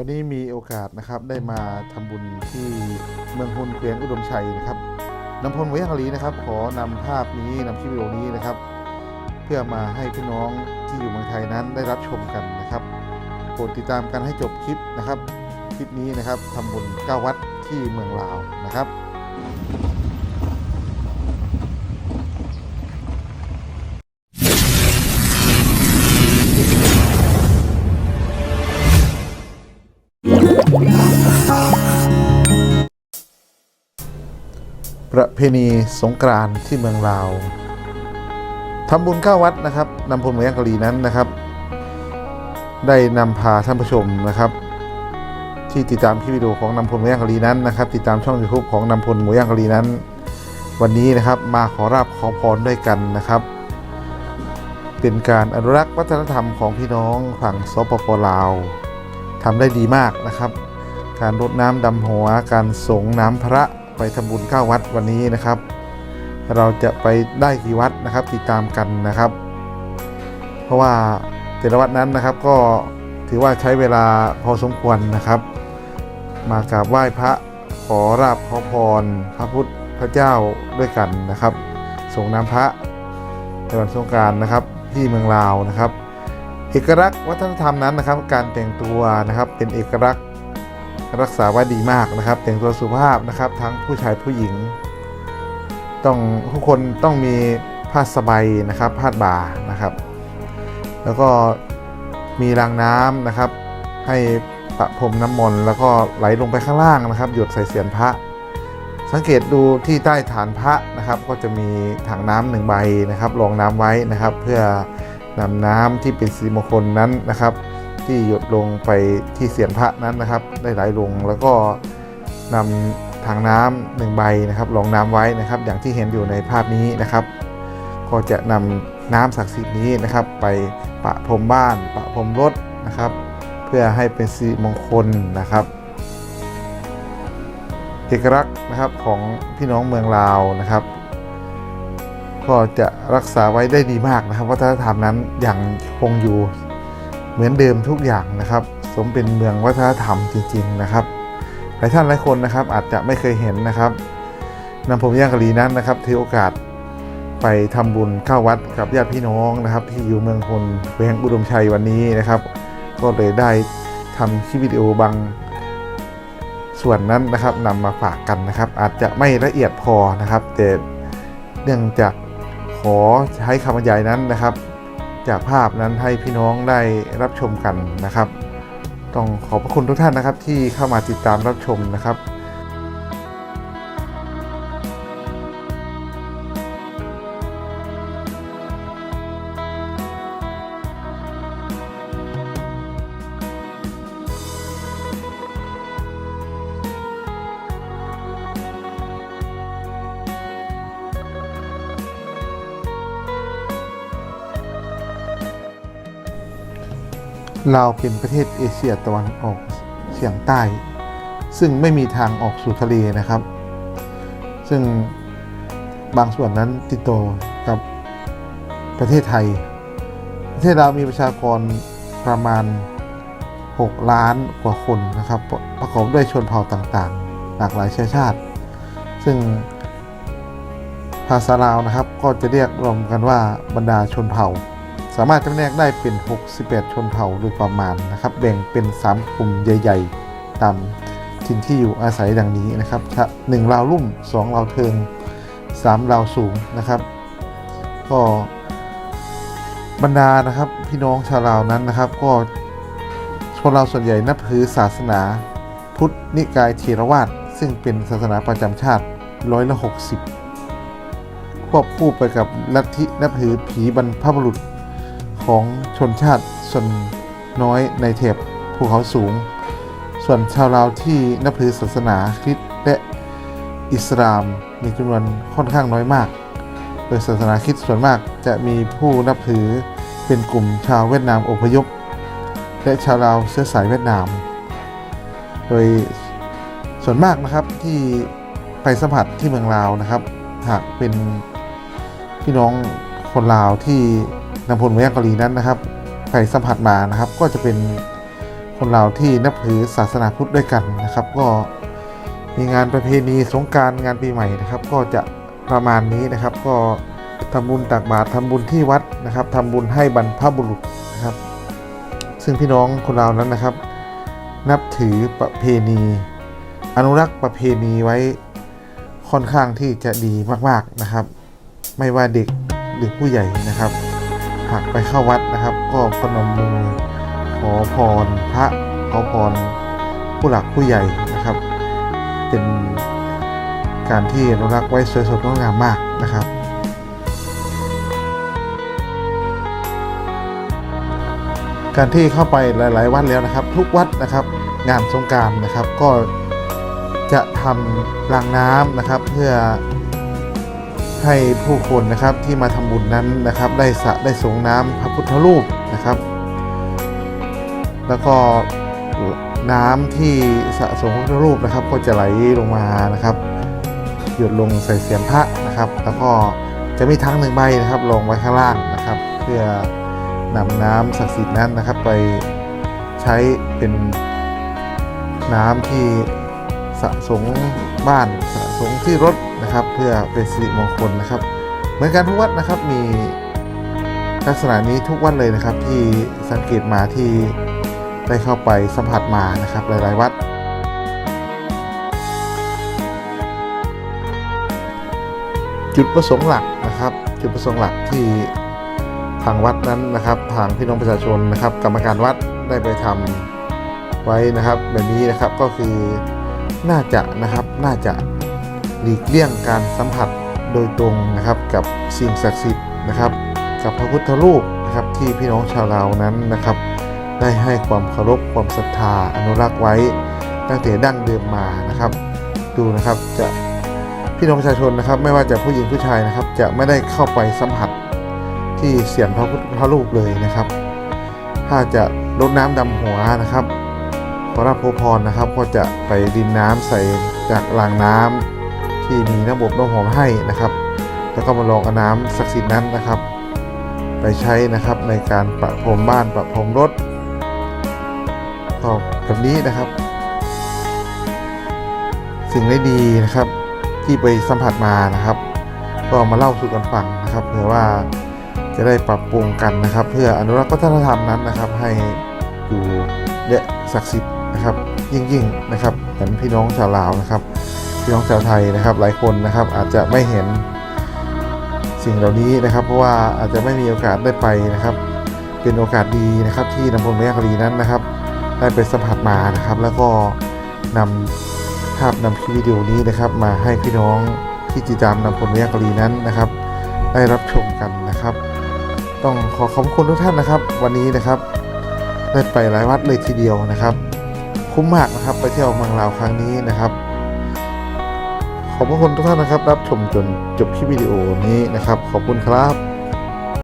วันนี้มีโอกาสนะครับได้มาทำบุญที่เมืองพุนเกวียงอุดมชัยนะครับน้ำพลไว้ยังลีนะครับ ขอนำภาพนี้นำคลิปวิดีโอนี้นะครับ เพื่อมาให้พี่น้องที่อยู่เมืองไทยนั้นได้รับชมกันนะครับโปรดติดตามกันให้จบคลิปนะครับ คลิปนี้นะครับทำบุญเก้าวัดที่เมืองลาวนะครับ ประเพณีสงกรานต์ที่เมืองลาวทำบุญเก้าวัดนะครับนำพลเมืองกะลีนั้นนะครับ ได้นำพาท่านผู้ชมนะครับ ที่ติดตามคลิปวิดีโอของนำพลหมูย่างกะลีนั้นนะครับ ติดตามช่อง YouTube ของนำพลหมูย่างกะลีนั้น วันนี้นะครับมาขอราบขอพรด้วยกันนะครับ เป็นการอนุรักษ์วัฒนธรรมของพี่น้องฝั่งสปปลาวทำได้ดีมากนะครับ การรดน้ำดำหัวการสงน้ำพระ ไปทำบุญเก้าวัดวันนี้นะครับ เราจะไปได้กี่วัดนะครับติดตามกันนะครับ เพราะว่าแต่ละวัดนั้นนะครับก็ถือว่าใช้เวลาพอสมควรนะครับ มากราบไหว้พระขอราบขอพร พระพุทธพระเจ้าด้วยกันนะครับ ส่งน้ำพระในวันสงการนะครับที่เมืองลาวนะครับ เอกลักษณ์วัฒนธรรมนั้นนะครับ การแต่งตัวนะครับเป็นเอกลักษณ์ รักษาไว้ดีมากนะครับ แต่งตัวสุภาพนะครับ ทั้งผู้ชายผู้หญิง ต้องทุกคนต้องมีผ้าสบายนะครับผ้าบ่านะครับ แล้วก็มีรางน้ำนะครับ ให้ประพรมน้ำมนต์แล้วก็ไหลลงไปข้างล่างนะครับ หยดใส่เสียนพระ สังเกตดูที่ใต้ฐานพระนะครับ ก็จะมีถังน้ำหนึ่งใบนะครับรองน้ำไว้นะครับ เพื่อนำน้ำที่เป็นสีมงคลนั้นนะครับ ที่หยดลงไปที่เสียนพระนั้นนะครับ ได้ไหลลงแล้วก็นำถังน้ำหนึ่งใบนะครับรองน้ำไว้นะครับ อย่างที่เห็นอยู่ในภาพนี้นะครับ ก็จะนำน้ำศักดิ์สิทธิ์นี้นะครับ ไปปะพรมบ้าน ปะพรมรถนะครับ เพื่อให้เป็นสิริมงคลนะครับเอกลักษณ์นะครับของพี่น้องเมืองลาวนะครับ ก็จะรักษาไว้ได้ดีมากนะครับวัฒนธรรมนั้นยังคงอยู่ เหมือนเดิมทุกอย่างนะครับ สมเป็นเมืองวัฒนธรรมจริง ๆ นะครับหลายท่านหลายคนนะครับอาจจะไม่เคยเห็นนะครับนำผมย่างกะลีนั้นนะครับถือโอกาสไปทำบุญเข้าวัดกับญาติพี่น้องนะครับ ที่อยู่เมืองพลเวียงอุดมชัยวันนี้นะครับ ก็เลยได้ทำคลิปวิดีโอบางส่วนนั้นนะครับนำมาฝากกันนะครับ อาจจะไม่ละเอียดพอนะครับ แต่เนื่องจากขอใช้คำบรรยายนั้นนะครับ จากภาพนั้นให้พี่น้องได้รับชมกันนะครับ ต้องขอบพระคุณทุกท่านนะครับที่เข้ามาติดตามรับชมนะครับ ลาวเป็นประเทศเอเชียตะวันออกเฉียงใต้ ซึ่งไม่มีทางออกสู่ทะเลนะครับ ซึ่งบางส่วนนั้นติดต่อกับประเทศไทย ประเทศลาวมีประชากรประมาณ 6 ล้านกว่าคนนะครับ ประประกอบด้วยชนเผ่าต่างๆ หลากหลายเชื้อชาติ ซึ่งภาษาลาวนะครับก็จะเรียกรวมกันว่าบรรดาชนเผ่า สามารถจำแนกได้เป็น61ชนเผ่าโดยประมาณนะครับ แบ่งเป็น 3 กลุ่มใหญ่ ๆ ตามถิ่นที่อยู่อาศัยดังนี้นะครับหนึ่งราวลุ่ม 2 ราวเทิง 3 ราวสูงนะครับ ก็บรรดานะครับพี่น้องชาวลาวนั้นนะครับ ก็ชนลาวส่วนใหญ่นับถือศาสนาพุทธนิกายเทรวาสซึ่งเป็นศาสนาประจำชาติร้อยละ60ควบคู่ไปกับลัทธินับถือผีบรรพบุรุษ ของชนชาติส่วนน้อยในแถบภูเขาสูง ส่วนชาวลาวที่นับถือศาสนาคริสต์และอิสลามมีจำนวนค่อนข้างน้อยมาก โดยศาสนาคริสต์ส่วนมากจะมีผู้นับถือเป็นกลุ่มชาวเวียดนามอพยพ และชาวลาวเชื้อสายเวียดนาม โดยส่วนมากนะครับที่ไปสัมผัสที่เมืองลาวนะครับ หากเป็นพี่น้องคนลาวที่ นำพลเมืองเกาหลีนั้นนะครับไปสัมผัสมานะครับ ก็จะเป็นคนเราวที่นับถือศาสนาพุทธด้วยกันนะครับ ก็มีงานประเพณีสงกรารงานปีใหม่นะครับ ก็จะประมาณนี้นะครับ ก็ทำบุญตักบาตรทำบุญที่วัดนะครับทำบุญให้บรรพบุรุษนะครับ ซึ่งพี่น้องคนเราวนั้นนะครับ นับถือประเพณี อนุรักษ์ประเพณีไว้ค่อนข้างที่จะดีมากๆนะครับ ไม่ว่าเด็กหรือผู้ใหญ่นะครับ หากไปเข้าวัดนะครับ ก็พนมมือขอพรพระขอพรผู้หลักผู้ใหญ่นะครับ เป็นการที่อนุรักษ์ไว้สวยสดงดงามมากนะครับการที่เข้าไปหลาย ๆ วัดแล้วนะครับ ทุกวัดนะครับ งานสงการนะครับก็จะทำรางน้ำนะครับ เพื่อ ให้ผู้คนนะครับที่มาทำบุญนั้นนะครับ ได้สระได้สงน้ำพระพุทธรูปนะครับ แล้วก็น้ำที่สะสมพระพุทธรูปนะครับ ก็จะไหลลงมานะครับ หยดลงใส่เสียนพระนะครับ แล้วก็จะมีทั้งหนึ่งใบนะครับลงไว้ข้างล่างนะครับ เพื่อนำน้ำศักดิ์สิทธิ์นั้นนะครับ ไปใช้เป็นน้ำที่ สะสมบ้านสะสมที่รถนะครับ เพื่อเป็นสิริมงคลนะครับ เหมือนกันทุกวัดนะครับมีลักษณะนี้ทุกวัดเลยนะครับ ที่สังเกตมาที่ได้เข้าไปสัมผัสมานะครับ หลาย ๆ วัด จุดประสงค์หลักนะครับ จุดประสงค์หลักที่ทางวัดนั้นนะครับทางพี่น้องประชาชนนะครับ กรรมการวัดได้ไปทำไว้นะครับ แบบนี้นะครับก็คือ น่าจะนะครับน่าจะหลีกเลี่ยงการสัมผัสโดยตรงนะครับกับสิ่งศักดิ์สิทธิ์นะครับ กับพระพุทธรูปนะครับที่พี่น้องชาวลาวนั้นนะครับ ได้ให้ความเคารพความศรัทธาอนุรักษ์ไว้ตั้งแต่ดั้งเดิมมานะครับ ดูนะครับจะพี่น้องประชาชนนะครับ ไม่ว่าจะผู้หญิงผู้ชายนะครับ จะไม่ได้เข้าไปสัมผัสที่เสียนพระพุทธรูปเลยนะครับ ถ้าจะรดน้ำดำหัวนะครับ ขอรับโพพรนะครับ ก็จะไปดินน้ำใส่จากรางน้ำที่มีน้ำบบน้ำหอมให้นะครับ แล้วก็มาลองเอาน้ำศักดิ์สิทธิ์นั้นนะครับ ไปใช้นะครับในการประพรมบ้านประพรมรถก็แบบนี้นะครับ สิ่งได้ดีนะครับที่ไปสัมผัสมานะครับ ก็มาเล่าสู่กันฟังนะครับเผื่อว่าจะได้ปรับปรุงกันนะครับ เพื่ออนุรักษ์วัฒนธรรมนั้นนะครับ ให้อยู่และศักดิ์สิทธิ์ นะครับ ยิ่งยิ่งๆนะครับเหมือนพี่น้องชาวลาวนะครับ พี่น้องชาวไทยนะครับ หลายคนนะครับอาจจะไม่เห็นสิ่งเหล่านี้นะครับ เพราะว่าอาจจะไม่มีโอกาสได้ไปนะครับ เป็นโอกาสดีนะครับ ที่นำพลเมียคดีนั้นนะครับ ได้ไปสัมผัสมานะครับ แล้วก็นำภาพนำคลิปวิดีโอนี้นะครับ มาให้พี่น้องที่ติดตามนำผลเรียกรีนั้นนะครับ ได้รับชมกันนะครับ ต้องขอขอบคุณทุกท่านนะครับ วันนี้นะครับได้ไปหลายวัดเลยทีเดียวนะครับ คุ้มมากนะครับ ไปเที่ยวเมืองลาวครั้งนี้นะครับ ขอบพระคุณทุกท่านนะครับ รับชมจนจบคลิปวิดีโอนี้นะครับ ขอบคุณครับ